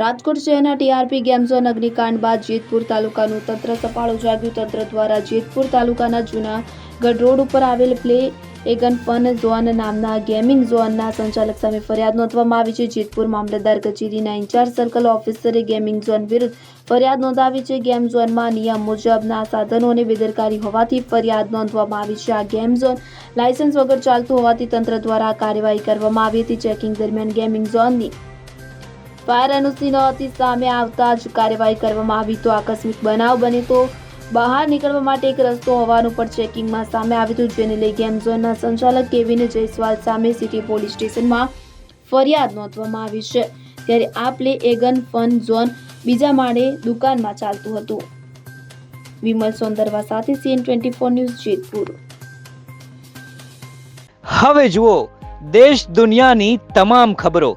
રાજકોટ શહેરના TRP game zone અગ્નિકાંડ બાદ જેતપુર તાલુકાનું તંત્ર સફાળું જાગ્યું. તંત્ર દ્વારા જેતપુર તાલુકાના જૂનાગઢ રોડ ઉપર આવેલ પ્લે એગન ફન ઝોન નામના ગેમિંગ ઝોનના સંચાલક સામે ફરિયાદ નોંધવામાં આવી છે. જેતપુર મામલતદાર કચેરીના ઇન્ચાર્જ સર્કલ ઓફિસરે ગેમિંગ ઝોન વિરુદ્ધ ફરિયાદ નોંધાવી છે. ગેમ ઝોનમાં નિયમ મુજબના સાધનોની બેદરકારી હોવાથી ફરિયાદ નોંધવામાં આવી છે. આ ગેમ ઝોન લાયસન્સ વગર ચાલતું હોવાથી તંત્ર દ્વારા કાર્યવાહી કરવામાં આવી હતી. ચેકિંગ દરમિયાન ગેમિંગ ઝોનની ફાયર એનઓસી નહોતી સામે આવતા જ કાર્યવાહી કરવામાં આવી. તો આકસ્મિક બનાવ બને તો બહાર નીકળવા માટે એક રસ્તો હોવાનું પણ ચેકિંગમાં સામે આવ્યું હતું, જેને લઈ ગેમ ઝોનના સંચાલક કેવિન જયસ્વાલ સામે સિટી પોલીસ સ્ટેશનમાં ફરિયાદ નોંધવામાં આવી છે. ત્યારે આ પ્લે એગન ફન ઝોન બીજા માળે દુકાનમાં ચાલતું હતું. વિમલ સોંદરવા સાથે CN twenty four news Jetpur. હવે જુઓ, દેશ દુનિયાની તમામ ખબરો.